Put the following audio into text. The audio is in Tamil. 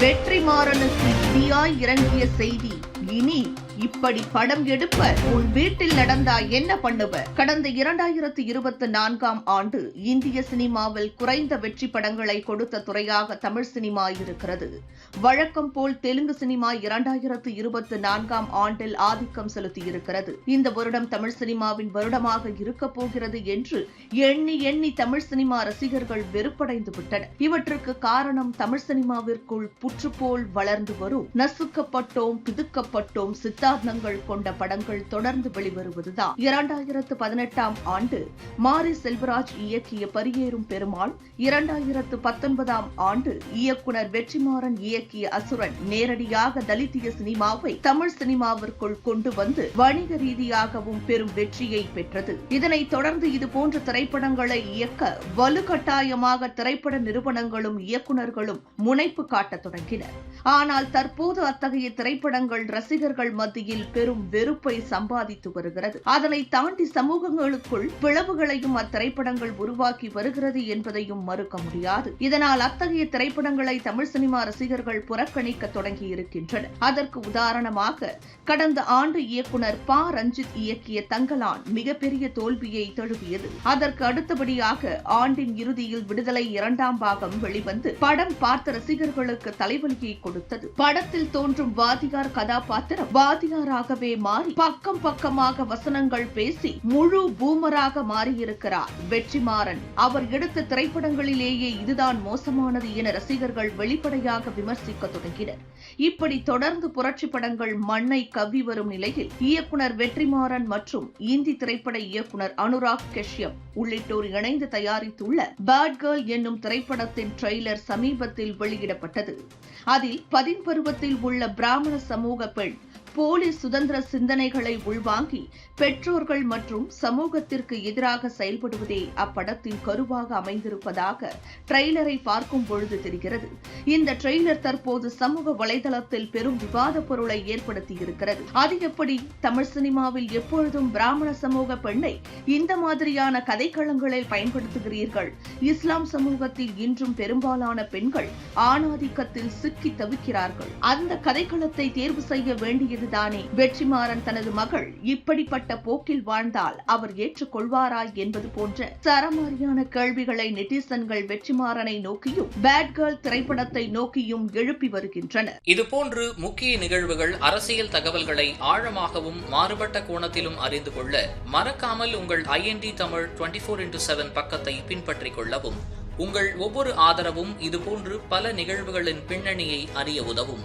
வெற்றிமாறனுக்கு இடியாய் இறங்கிய செய்தி. இனி இப்படி படம் எடுப்ப உன் வீட்டில் நடந்தா என்ன பண்ணுவ? கடந்த இரண்டாயிரத்தி இருபத்தி நான்காம் ஆண்டு இந்திய சினிமாவில் குறைந்த வெற்றி படங்களை கொடுத்த துறையாக தமிழ் சினிமா இருக்கிறது. வழக்கம் போல் தெலுங்கு சினிமா இரண்டாயிரத்து இருபத்தி நான்காம் ஆண்டில் ஆதிக்கம் செலுத்தியிருக்கிறது. இந்த வருடம் தமிழ் சினிமாவின் வருடமாக இருக்கப் போகிறது என்று எண்ணி எண்ணி தமிழ் சினிமா ரசிகர்கள் வெறுப்படைந்து விட்டனர். இவற்றுக்கு காரணம் தமிழ் சினிமாவிற்குள் புற்றுப்போல் வளர்ந்து வரும். நசுக்கப்பட்டோம் பிதுக்கப்பட்டோம் பட்டோம் சித்தாந்தங்கள் கொண்ட படங்கள் தொடர்ந்து வெளிவருவதுதான். இரண்டாயிரத்து பதினெட்டாம் ஆண்டு மாரி செல்வராஜ் இயக்கிய பரியேறும் பெருமாள் இரண்டாயிரத்து பத்தொன்பதாம் ஆண்டு இயக்குனர் வெற்றிமாறன் இயக்கிய அசுரன் நேரடியாக தலித்திய சினிமாவை தமிழ் சினிமாவிற்குள் கொண்டு வந்து வணிக ரீதியாகவும் பெரும் வெற்றியை பெற்றது. இதனைத் தொடர்ந்து இதுபோன்ற திரைப்படங்களை இயக்க வலுக்கட்டாயமாக திரைப்பட நிறுவனங்களும் இயக்குநர்களும் முனைப்பு காட்டத் தொடங்கினர். ஆனால் தற்போது அத்தகைய திரைப்படங்கள் ரசிகர்கள் மத்தியில் பெரும் வெறுப்பை சம்பாதித்து வருகிறது. அதனை தாண்டி சமூகங்களுக்குள் பிளவுகளையும் அத்திரைப்படங்கள் உருவாக்கி வருகிறது என்பதையும் மறுக்க முடியாது. இதனால் அத்தகைய திரைப்படங்களை தமிழ் சினிமா ரசிகர்கள் புறக்கணிக்க தொடங்கி இருக்கின்றனர். அதற்கு உதாரணமாக கடந்த ஆண்டு இயக்குனர் ப. ரஞ்சித் இயக்கிய தங்கலான் மிகப்பெரிய தோல்வியை தழுவியது. அதற்கு அடுத்தபடியாக ஆண்டின் இறுதியில் விடுதலை இரண்டாம் பாகம் வெளிவந்து படம் பார்த்த ரசிகர்களுக்கு தலைவலியை கொடுத்தது. படத்தில் தோன்றும் வாதியார் கதாபாத்திரம் கதாபாத்திரம் வாதியாராகவே மாறி பக்கம் பக்கமாக வசனங்கள் பேசி முழு பூமராக மாறியிருக்கிறார். வெற்றிமாறன் அவர் எடுத்த திரைப்படங்களிலேயே இதுதான் மோசமானது என ரசிகர்கள் வெளிப்படையாக விமர்சிக்க தொடங்கினர். இப்படி தொடர்ந்து புரட்சி படங்கள் மண்ணை கவ்வி வரும் நிலையில் இயக்குனர் வெற்றிமாறன் மற்றும் இந்தி திரைப்பட இயக்குனர் அனுராக் கஷ்யப் உள்ளிட்டோர் இணைந்து தயாரித்துள்ள பேட் கேர்ள் என்னும் திரைப்படத்தின் ட்ரெய்லர் சமீபத்தில் வெளியிடப்பட்டது. அதில் பதின் பருவத்தில் உள்ள பிராமண சமூக like போலி சுதந்திர சிந்தனைகளை உள்வாங்கி பெற்றோர்கள் மற்றும் சமூகத்திற்கு எதிராக செயல்படுவதே அப்படத்தின் கருவாக அமைந்திருப்பதாக ட்ரெய்லரை பார்க்கும் பொழுது தெரிகிறது. இந்த ட்ரெய்லர் தற்போது சமூக வலைதளத்தில் பெரும் விவாத பொருளை ஏற்படுத்தியிருக்கிறது. அது எப்படி? தமிழ் சினிமாவில் எப்பொழுதும் பிராமண சமூக பெண்ணை இந்த மாதிரியான கதைக்களங்களில் பயன்படுத்துகிறீர்கள்? இஸ்லாம் சமூகத்தில் இன்றும் பெரும்பாலான பெண்கள் ஆணாதிக்கத்தில் சிக்கி தவிக்கிறார்கள். அந்த கதைக்களத்தை தேர்வு செய்ய வேண்டிய வயதுதானே வெற்றிமாறன் தனது மகள் இப்படிப்பட்ட போக்கில் வாழ்ந்தால் அவர் ஏற்றுக்கொள்வாரா என்பது போன்ற சரமாரியான கேள்விகளை நெட்டிசன்கள் வெற்றிமாறனை நோக்கியும் பேட் கேர்ள் திரைப்படத்தை நோக்கியும் எழுப்பி வருகின்றனர். இதுபோன்று முக்கிய நிகழ்வுகள் அரசியல் தகவல்களை ஆழமாகவும் மாறுபட்ட கோணத்திலும் அறிந்து கொள்ள மறக்காமல் உங்கள் IND Tamil twenty four into seven பக்கத்தை பின்பற்றிக் கொள்ளவும் உங்கள் ஒவ்வொரு ஆதரவும் இதுபோன்று பல நிகழ்வுகளின் பின்னணியை அறிய உதவும்.